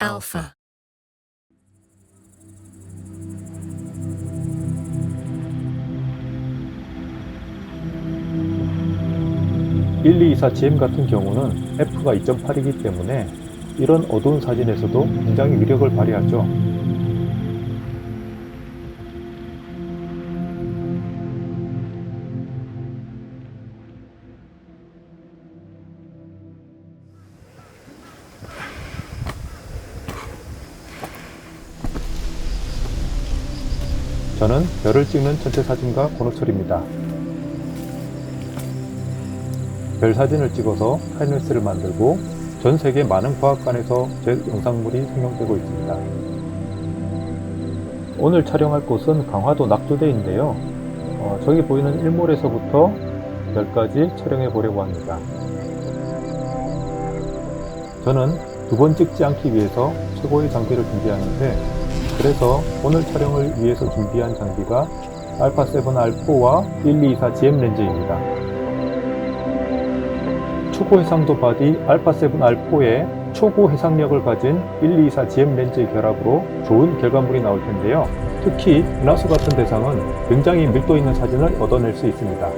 Alpha. 일, 이, 4 GM 같은 경우는 F가 2.8이기 때문에 이런 어두운 사진에서도 굉장히 위력을 발휘하죠. 저는 별을 찍는 전체 사진가 권호철입니다. 별 사진을 찍어서 타임랩스를 만들고 전 세계 많은 과학관에서 제 영상물이 상영되고 있습니다. 오늘 촬영할 곳은 강화도 낙조대인데요. 어, 저기 보이는 일몰에서부터 별까지 촬영해 보려고 합니다. 저는 두 번 찍지 않기 위해서 최고의 장비를 준비하는데 그래서 오늘 촬영을 위해서 준비한 장비가 알파 7R4와 1224 GM 렌즈입니다. 초고 해상도 바디 알파 7R4의 초고 해상력을 가진 1224 GM 렌즈의 결합으로 좋은 결과물이 나올 텐데요. 특히 은하수 같은 대상은 굉장히 밀도 있는 사진을 얻어낼 수 있습니다.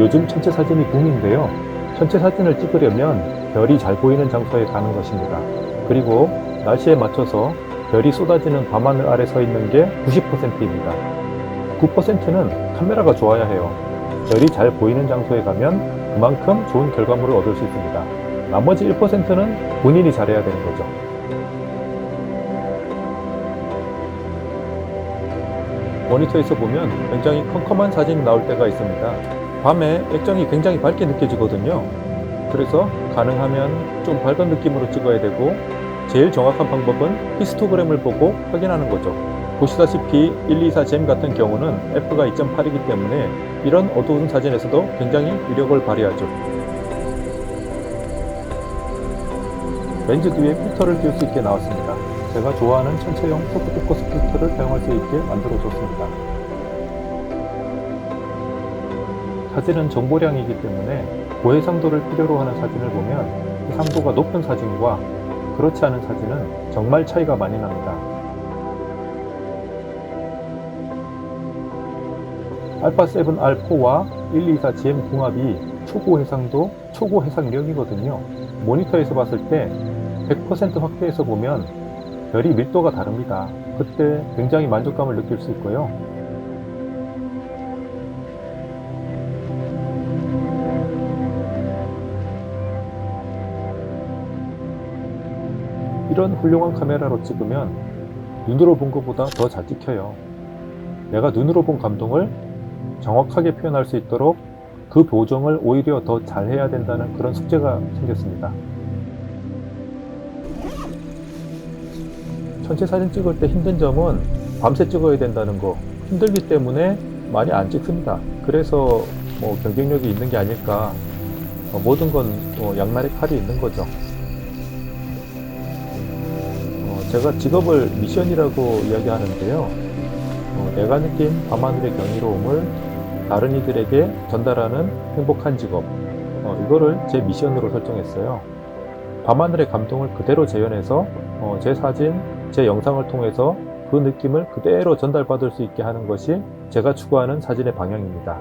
요즘 천체 사진이 붐인데요. 천체 사진을 찍으려면 별이 잘 보이는 장소에 가는 것입니다. 그리고 날씨에 맞춰서 별이 쏟아지는 밤하늘 아래 서 있는 게 90%입니다. 9%는 카메라가 좋아야 해요. 별이 잘 보이는 장소에 가면 그만큼 좋은 결과물을 얻을 수 있습니다. 나머지 1%는 본인이 잘해야 되는 거죠. 모니터에서 보면 굉장히 컴컴한 사진이 나올 때가 있습니다. 밤에 액정이 굉장히 밝게 느껴지거든요. 그래서 가능하면 좀 밝은 느낌으로 찍어야 되고 제일 정확한 방법은 히스토그램을 보고 확인하는 거죠. 보시다시피 124 GM 같은 경우는 F가 2.8이기 때문에 이런 어두운 사진에서도 굉장히 위력을 발휘하죠. 렌즈 뒤에 필터를 띄울 수 있게 나왔습니다. 제가 좋아하는 천체용 소프트코스 필터를 사용할 수 있게 만들어줬습니다. 사진은 정보량이기 때문에 고해상도를 필요로 하는 사진을 보면 해상도가 높은 사진과 그렇지 않은 사진은 정말 차이가 많이 납니다. 알파 7R4와 124 GM 궁합이 초고 해상도, 초고 해상력이거든요. 모니터에서 봤을 때 100% 확대해서 보면 별이 밀도가 다릅니다. 그때 굉장히 만족감을 느낄 수 있고요. 이런 훌륭한 카메라로 찍으면 눈으로 본 것보다 더 잘 찍혀요. 내가 눈으로 본 감동을 정확하게 표현할 수 있도록 그 보정을 오히려 더 잘해야 된다는 그런 숙제가 생겼습니다. 전체 사진 찍을 때 힘든 점은 밤새 찍어야 된다는 거 힘들기 때문에 많이 안 찍습니다. 그래서 뭐 경쟁력이 있는 게 아닐까 어, 모든 건 어, 양날의 칼이 있는 거죠. 제가 직업을 미션이라고 이야기하는데요. 어, 내가 느낀 밤하늘의 경이로움을 다른 이들에게 전달하는 행복한 직업. 어, 이거를 제 미션으로 설정했어요. 밤하늘의 감동을 그대로 재현해서 어, 제 사진, 제 영상을 통해서 그 느낌을 그대로 전달받을 수 있게 하는 것이 제가 추구하는 사진의 방향입니다.